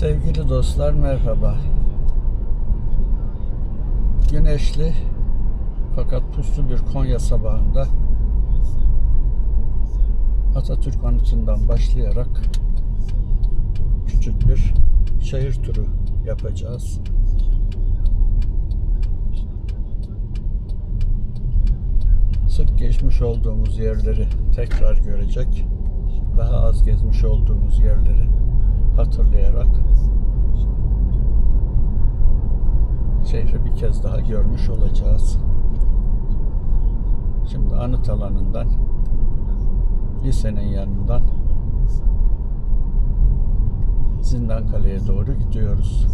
Sevgili dostlar merhaba. Güneşli fakat puslu bir Konya sabahında Atatürk Anıtı'ndan başlayarak küçük bir şehir turu yapacağız. Sık geçmiş olduğumuz yerleri tekrar görecek, daha az gezmiş olduğumuz yerleri hatırlayarak şehri bir kez daha görmüş olacağız. Şimdi anıt alanından lisenin yanından Zindan Kale'ye doğru gidiyoruz.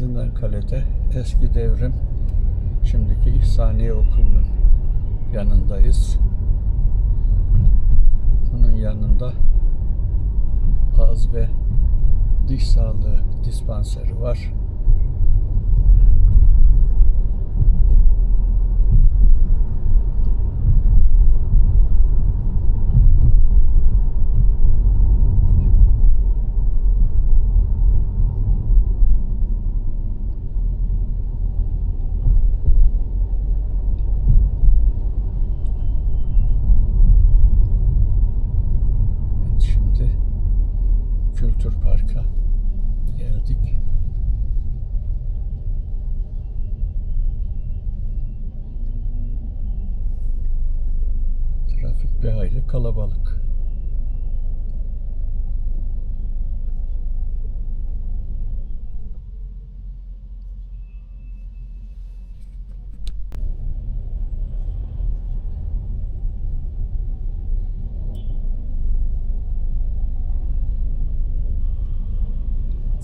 Zindan Kale'de eski devrim şimdiki İhsaniye Okulu'nun yanındayız. Bunun yanında ağız ve diş sağlığı dispanseri var. Evet, şimdi Kültür Park'a geldik. Trafik bir hayli kalabalık.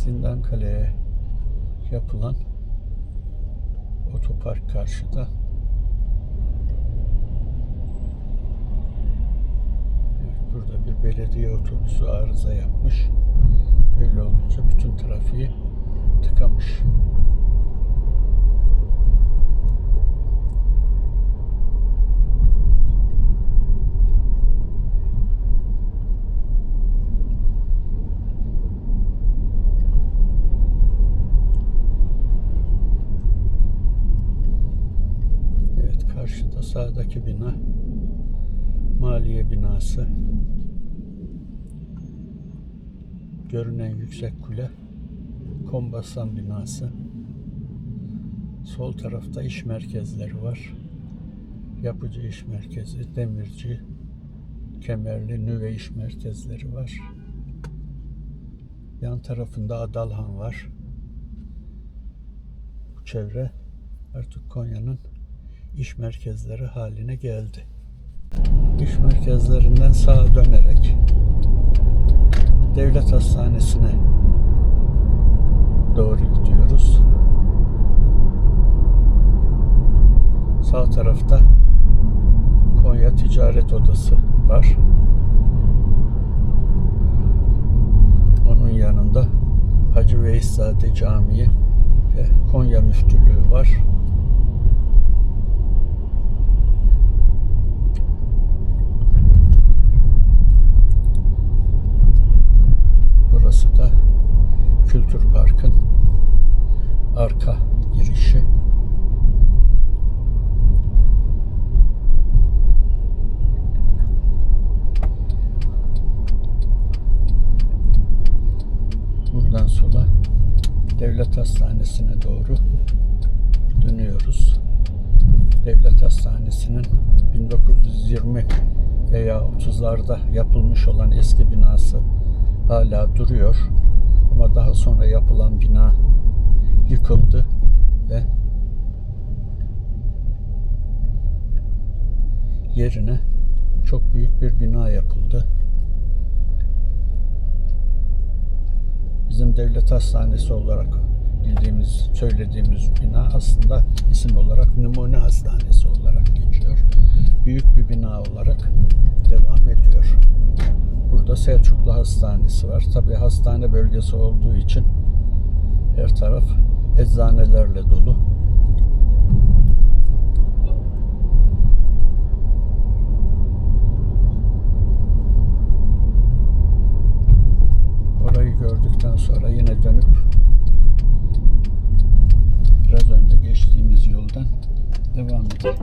Zindan Kale'ye yapılan otopark karşıda. Burada bir belediye otobüsü arıza yapmış. Öyle olunca bütün trafiği tıkamış. Evet karşıda sağdaki bina maliye binası. Görünen yüksek kule Kombasan binası. Sol tarafta iş merkezleri var. Yapıcı iş merkezi, demirci, kemerli nüve iş merkezleri var. Yan tarafında Adalhan var. Bu çevre artık Konya'nın iş merkezleri haline geldi. İş merkezlerinden sağa dönerek devlet hastanesine doğru gidiyoruz. Sağ tarafta Konya Ticaret Odası var. Onun yanında Hacı Veyszade Camii ve Konya Müftülüğü var. Burası da Kültür Park'ın arka girişi. Buradan sola Devlet Hastanesi'ne doğru dönüyoruz. Devlet Hastanesi'nin 1920 veya 30'larda yapılmış olan eski binası hala duruyor. Ama daha sonra yapılan bina yıkıldı ve yerine çok büyük bir bina yapıldı. Bizim devlet hastanesi olarak bildiğimiz söylediğimiz bina aslında isim olarak numune hastanesi olarak geçiyor. Büyük bir bina olarak devam ediyor. Burada Selçuklu Hastanesi var. Tabi hastane bölgesi olduğu için her taraf eczanelerle dolu. Orayı gördükten sonra yine dönüp biraz önce geçtiğimiz yoldan devam edelim.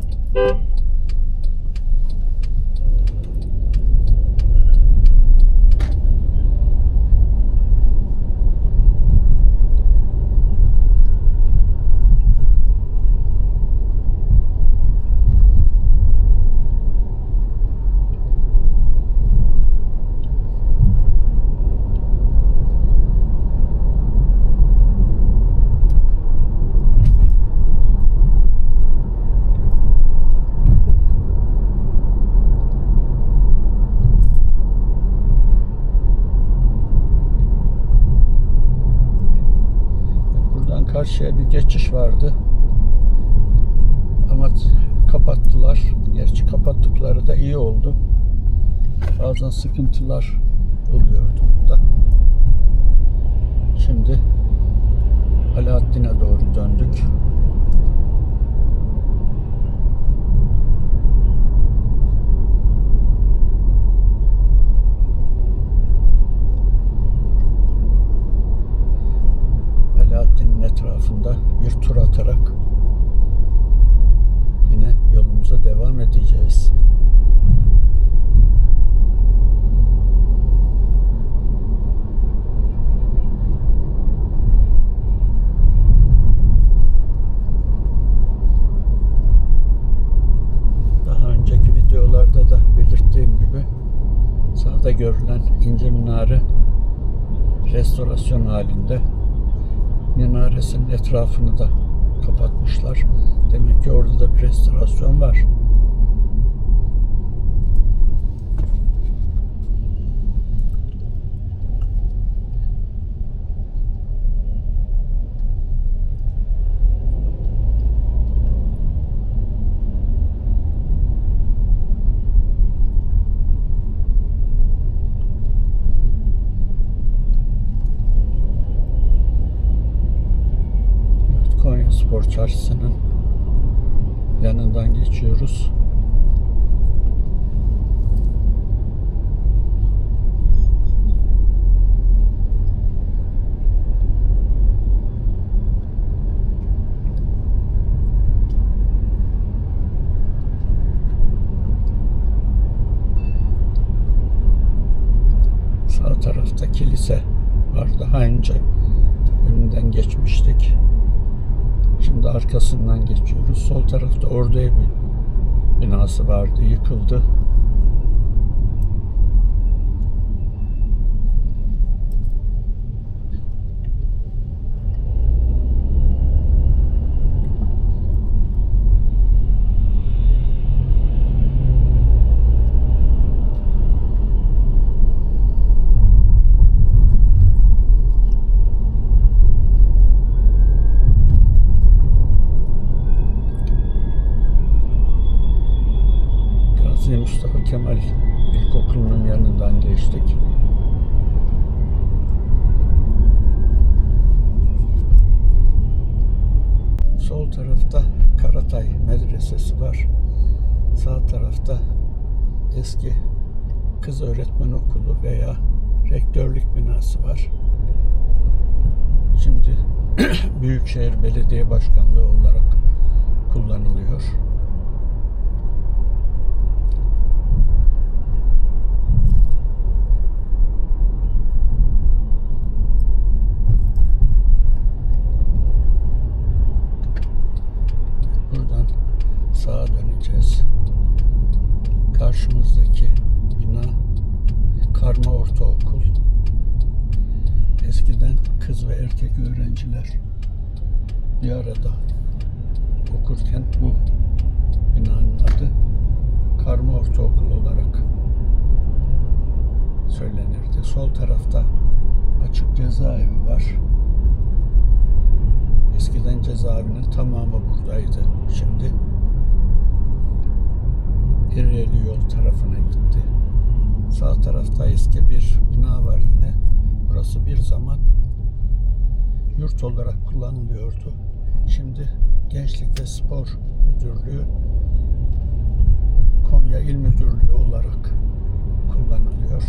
Buradan karşıya bir geçiş vardı. Ama kapattılar. Gerçi kapattıkları da iyi oldu. Bazen sıkıntılar oluyordu burada. Şimdi Alaaddin'e doğru döndük. Etrafında bir tur atarak yine yolumuza devam edeceğiz. Daha önceki videolarda da belirttiğim gibi sağda görülen ince minare restorasyon halinde minaresinin etrafını da kapatmışlar. Demek ki orada da bir restorasyon var. Evet, Konya Spor Çarşısı'nın yanından geçiyoruz. Sağ tarafta kilise var. Daha önce önünden geçmiştik. Şimdi arkasından geçiyoruz. Sol tarafta ordu evi binası vardı. Yıkıldı. Kemal İlkokulu'nun yanından geçtik. Sol tarafta Karatay Medresesi var. Sağ tarafta eski kız öğretmen okulu veya rektörlük binası var. Şimdi Büyükşehir Belediye Başkanlığı olarak kullanılıyor. Buradan sağa döneceğiz. Karşımızdaki bina Karma Ortaokul. Eskiden kız ve erkek öğrenciler bir arada okurken bu binanın adı Karma Ortaokul olarak söylenirdi. Sol tarafta açık cezaevi var. Eskiden cezaevinin tamamı buradaydı. Şimdi İreli yol tarafına gitti. Sağ tarafta eski bir bina var yine. Burası bir zaman yurt olarak kullanılıyordu. Şimdi Gençlik ve Spor Müdürlüğü Konya İl Müdürlüğü olarak kullanılıyor.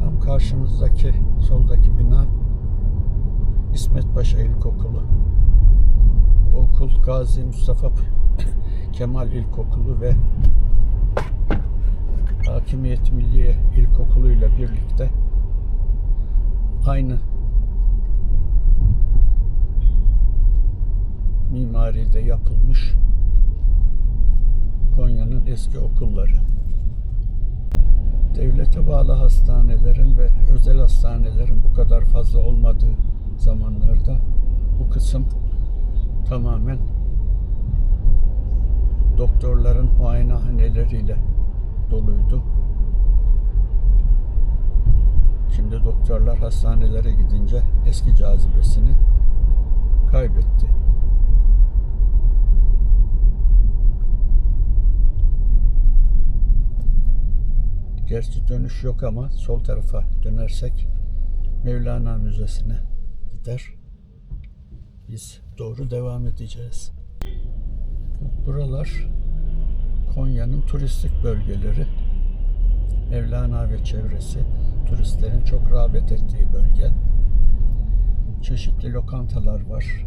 Tam karşımızdaki soldaki bina İsmet Paşa İlkokulu. Bu Okul Gazi Mustafa Kemal İlkokulu ve Hakimiyet Milliye İlkokulu ile birlikte aynı mimaride yapılmış Konya'nın eski okulları. Devlete bağlı hastanelerin ve özel hastanelerin bu kadar fazla olmadığı zamanlarda bu kısım tamamen doktorların muayenehaneleriyle doluydu. Şimdi doktorlar hastanelere gidince eski cazibesini kaybetti. Gerçi dönüş yok ama sol tarafa dönersek Mevlana Müzesi'ne gider. Biz doğru devam edeceğiz. Buralar Konya'nın turistik bölgeleri. Mevlana ve çevresi turistlerin çok rağbet ettiği bölge. Çeşitli lokantalar var.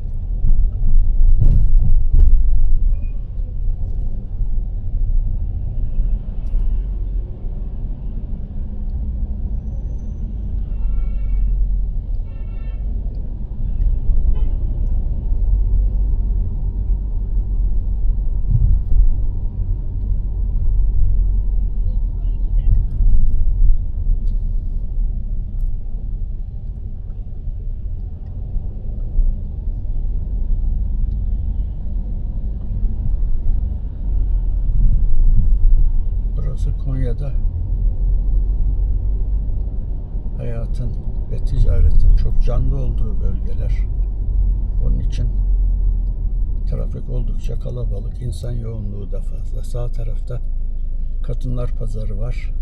Burası Konya'da hayatın ve ticaretin çok canlı olduğu bölgeler. Onun için trafik oldukça kalabalık, insan yoğunluğu da fazla. Sağ tarafta kadınlar pazarı var.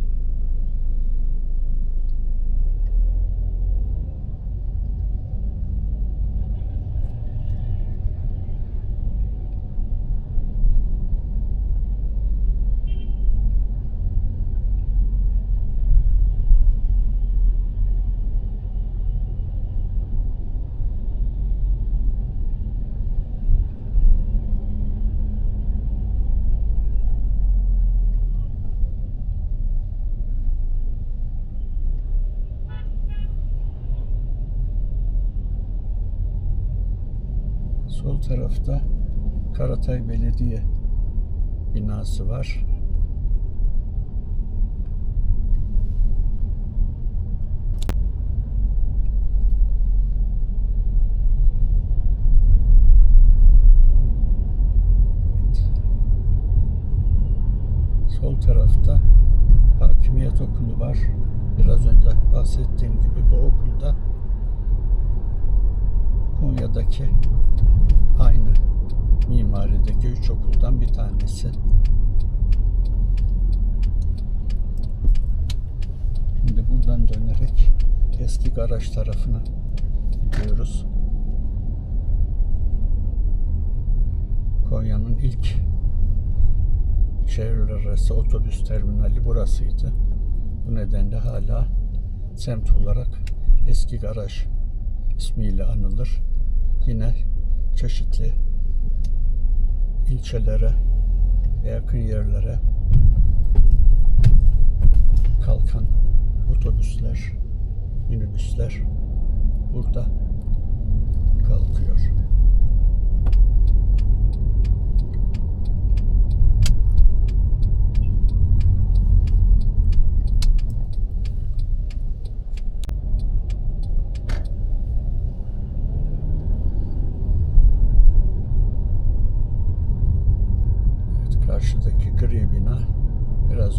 Sol tarafta Karatay Belediye binası var. Sol tarafta Hakimiyet Okulu var. Biraz önce bahsettiğim gibi bu okulda Konya'daki aynı mimarideki üç okuldan bir tanesi. Şimdi buradan dönerek eski garaj tarafına gidiyoruz. Konya'nın ilk şehirler arası otobüs terminali burasıydı. Bu nedenle hala semt olarak eski garaj ismiyle anılır. Yine çeşitli ilçelere ve yakın yerlere kalkan otobüsler, minibüsler burada kalkıyor.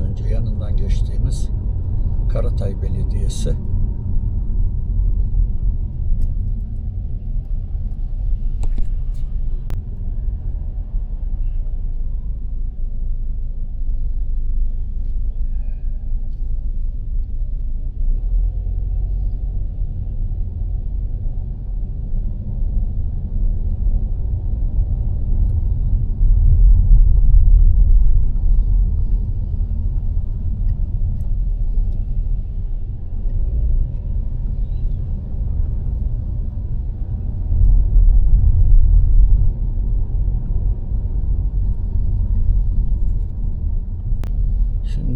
önce yanından geçtiğimiz Karatay Belediyesi.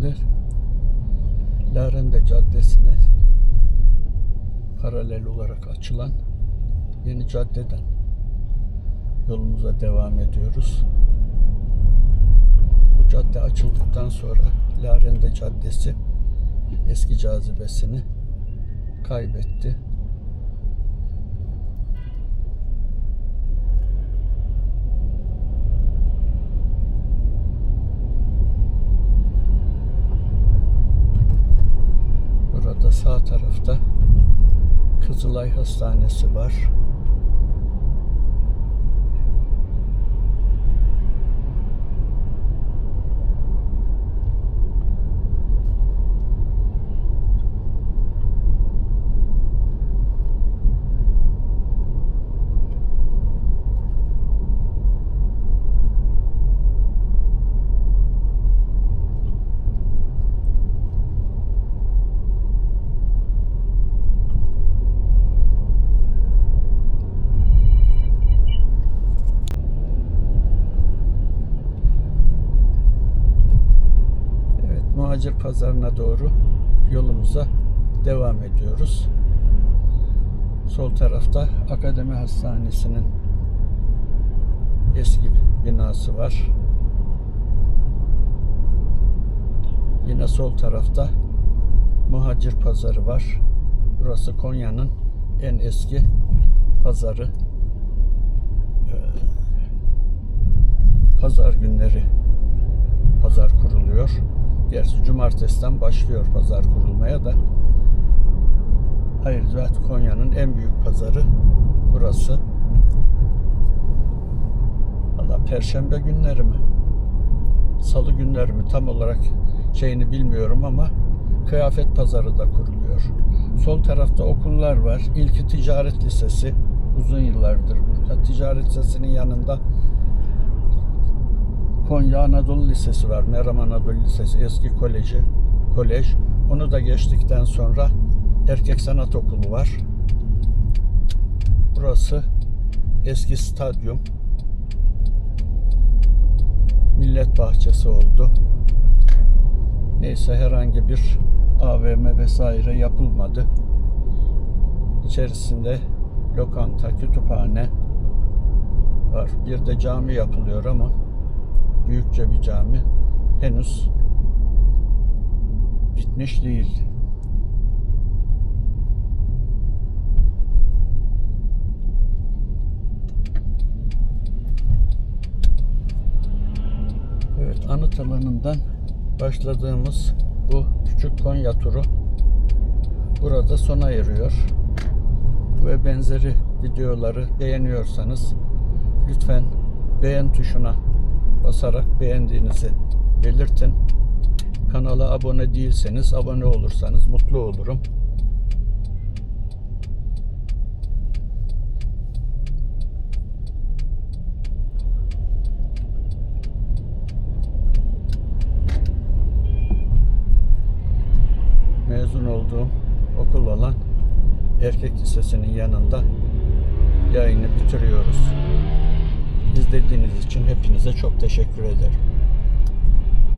Şimdi Larende Caddesi'ne paralel olarak açılan yeni caddeden yolumuza devam ediyoruz. Bu cadde açıldıktan sonra Larende Caddesi eski cazibesini kaybetti. Burada sağ tarafta Kızılay Hastanesi var. Muhacir Pazarı'na doğru yolumuza devam ediyoruz. Sol tarafta Akademi Hastanesi'nin eski binası var. Yine sol tarafta Muhacir Pazarı var. Burası Konya'nın en eski pazarı. Ee, Pazar günleri pazar kuruluyor. Gerçi cumartesiden başlıyor pazar kurulmaya da. Hayır zaten Konya'nın en büyük pazarı burası. Valla perşembe günleri mi? Salı günleri mi? Tam olarak şeyini bilmiyorum ama kıyafet pazarı da kuruluyor. Sol tarafta okullar var. İlki Ticaret Lisesi. Uzun yıllardır burada. Ticaret Lisesi'nin yanında Konya Anadolu Lisesi var. Meram Anadolu Lisesi eski koleji, kolej. Onu da geçtikten sonra Erkek Sanat Okulu var. Burası eski stadyum. Millet bahçesi oldu. Neyse herhangi bir AVM vesaire yapılmadı. İçerisinde lokanta, kütüphane var. Bir de cami yapılıyor ama büyükçe bir cami henüz bitmiş değil. Evet, anıt alanından başladığımız bu küçük Konya turu burada sona eriyor. Ve benzeri videoları beğeniyorsanız lütfen beğen tuşuna basarak beğendiğinizi belirtin. Kanala abone değilseniz abone olursanız mutlu olurum. İçin hepinize çok teşekkür ederim.